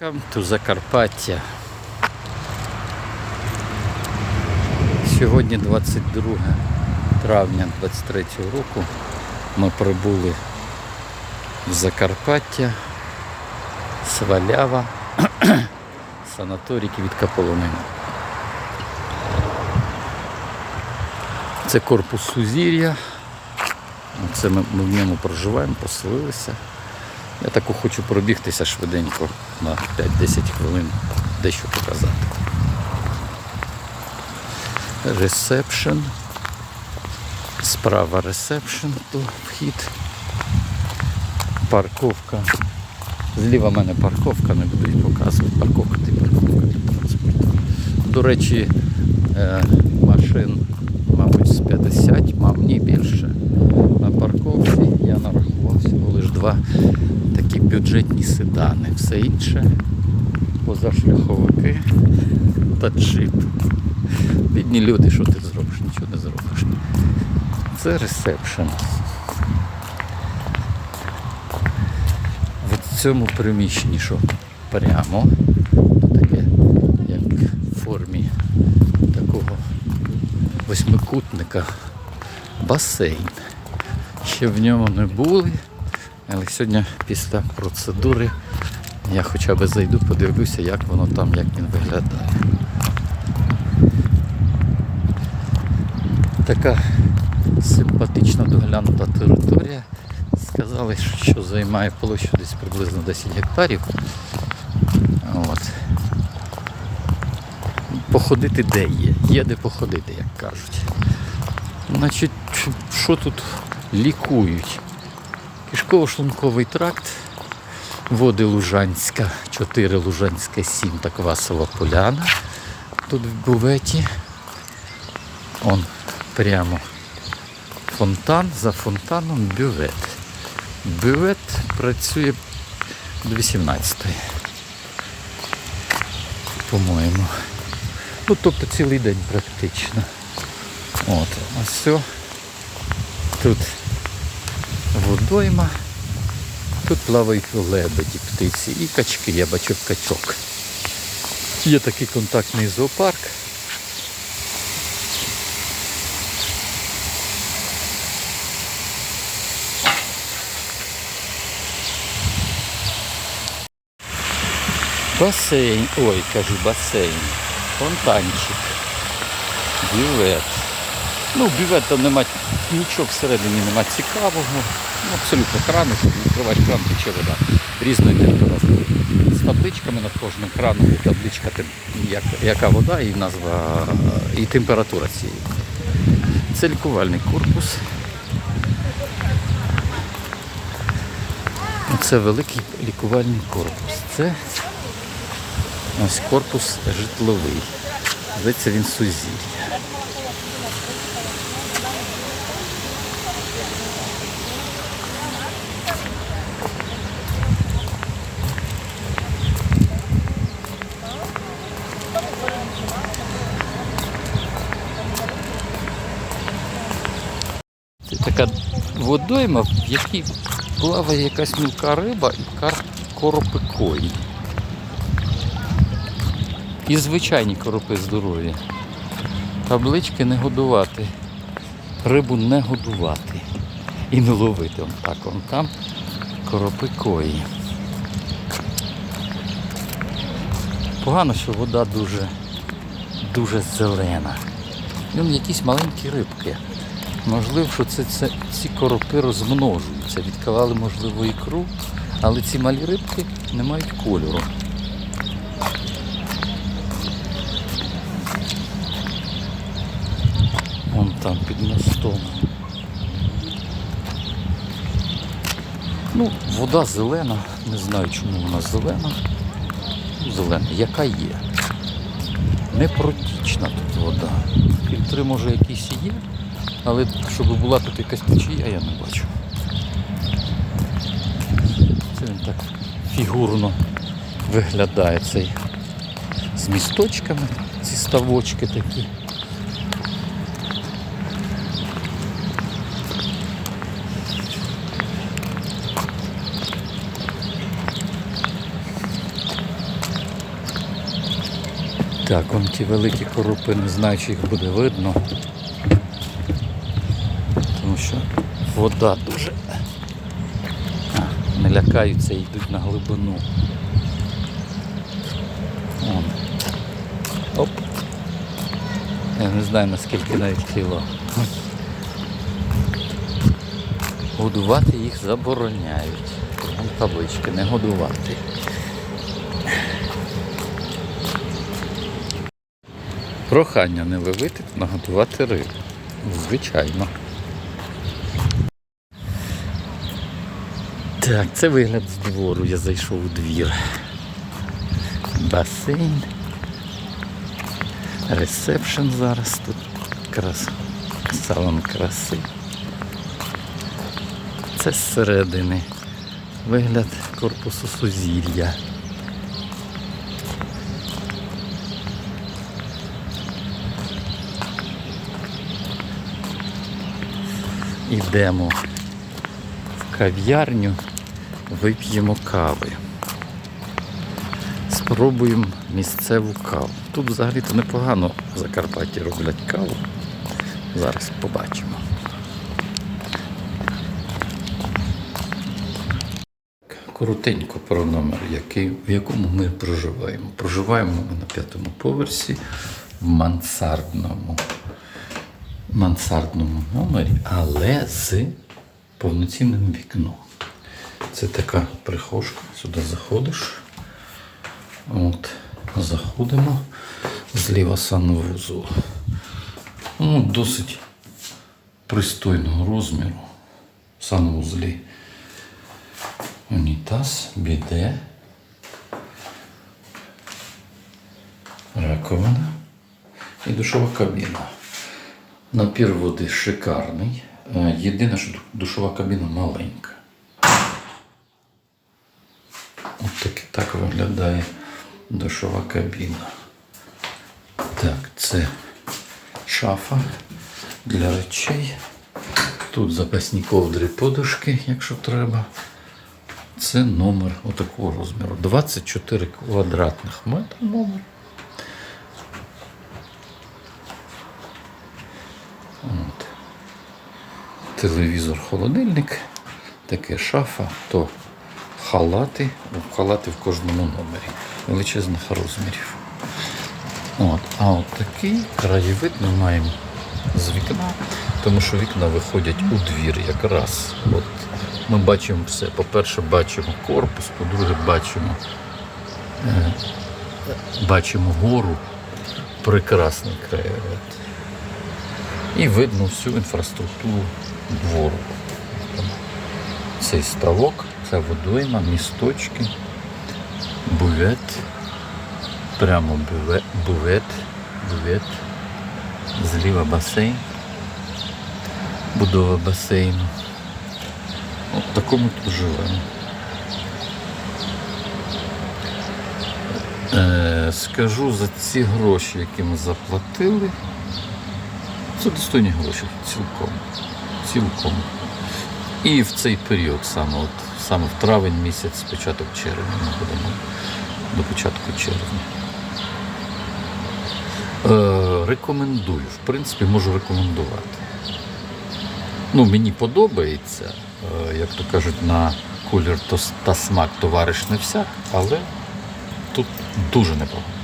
To Закарпаття. Сьогодні 22 травня 23 року ми прибули в Закарпаття, Свалява, санаторій Квітка Полонина. Це корпус Сузір'я. Це ми, ми в ньому проживаємо, поселилися. Я таку хочу пробігтися швиденько на 5-10 хвилин, дещо показати. Ресепшн. Справа ресепшн, то вхід. Парковка. Зліва в мене парковка, не буду її показувати. Парковка ти парковка. До речі, е, машин, бюджетні. Все інше позашляховики та джип. Бідні люди, що ти зробиш? Нічого не зробиш. Це ресепшн. В цьому приміщенні, що прямо, таке, як в формі такого восьмикутника басейн. Ще в ньому не були, але сьогодні після процедури я хоча б зайду, подивлюся, як воно там, як він виглядає. Така симпатична доглянута територія. Сказали, що займає площу десь приблизно 10 гектарів. От. Походити де є? Є де походити, як кажуть. Значить, що тут лікують? Кишково-шлунковий тракт, води Лужанська, 4 Лужанська, 7 та Квасова Поляна. Тут в буветі. Он прямо фонтан, за фонтаном бювет. Бювет працює до 18-ї. По-моєму. Ну, тобто цілий день практично. От, а все. Тут водойма. Тут плавають лебеді, птиці і качки, я бачу качок. Є такий контактний зоопарк. Басейн, ой, кажу басейн, фонтанчик, бювет. Ну, бювет там нема нічого всередині нема цікавого. Ну, абсолютно крани, щоб відкриваєш кран, тече вода різної температури. З табличками над кожним краном є табличка, як, яка вода і назва, і температура цієї. Це лікувальний корпус. Це великий лікувальний корпус. Це ось корпус житловий. Здається, він сузій. Це така водойма, в якій плаває якась мілка риба і коропи кої. І звичайні коропи здорові. Таблички не годувати. Рибу не годувати. І не ловити. Он так, он там коропи кої. Погано, що вода дуже, дуже зелена. І якісь маленькі рибки. Можливо, що це, це ці коропи розмножуються, відкривали, можливо, ікру, але ці малі рибки не мають кольору. Вон там під мостом. Ну, вода зелена, не знаю чому вона зелена. Ну, Зелена, яка є. Не протічна тут вода. Фільтри може якісь є, але щоб була тут якась течія, я не бачу. Це він так фігурно виглядає цей з місточками, ці ставочки такі. Так, вон ті великі коропи, не знаю, чи їх буде видно. Тому що вода дуже. Не лякаються і йдуть на глибину. Вон. Оп. Я не знаю наскільки навіть кіло. Годувати їх забороняють. Вон таблички, не годувати. Прохання не ловити, наготувати рибу. Звичайно. Так, це вигляд з двору. Я зайшов у двір. Басейн. Ресепшн зараз тут. Крас... Салон краси. Це зсередини. Вигляд корпусу сузір'я. Ідемо в кав'ярню, вип'ємо кави. Спробуємо місцеву каву. Тут взагалі-то непогано в Закарпатті роблять каву. Зараз побачимо. Коротенько про номер, який, в якому ми проживаємо. Проживаємо ми на п'ятому поверсі в мансардному мансардному номері, але з повноцінним вікном. Це така прихожка, сюди заходиш. От, заходимо зліва санвузол. Ну, досить пристойного розміру. В санвузлі. Унітаз, біде. Раковина і душова кабіна. Напір води шикарний. Е, Єдине, що душова кабіна маленька. От так, так виглядає душова кабіна. Так, це шафа для речей. Тут запасні ковдри подушки, якщо треба. Це номер отакого розміру. 24 квадратних метра номер. От. Телевізор, холодильник, таке шафа, то халати, халати в кожному номері. Величезних розмірів. От. А от такий краєвид ми маємо з вікна, тому що вікна виходять у двір якраз. От ми бачимо все. По-перше, бачимо корпус, по-друге, бачимо, е, бачимо гору. Прекрасний краєвид. І видно всю інфраструктуру двору. Цей ставок, це водойма, місточки, бувет, прямо бувет, бувет, зліва басейн, будова басейну. От такому тут живемо. Е, скажу за ці гроші, які ми заплатили. Це достойні гроші цілком. Цілком. І в цей період саме, от, саме в травень місяць, початок червня ми будемо до початку червня. Е, рекомендую, в принципі, можу рекомендувати. Ну, мені подобається, е, як то кажуть, на колір та смак товариш не всяк, але тут дуже непогано.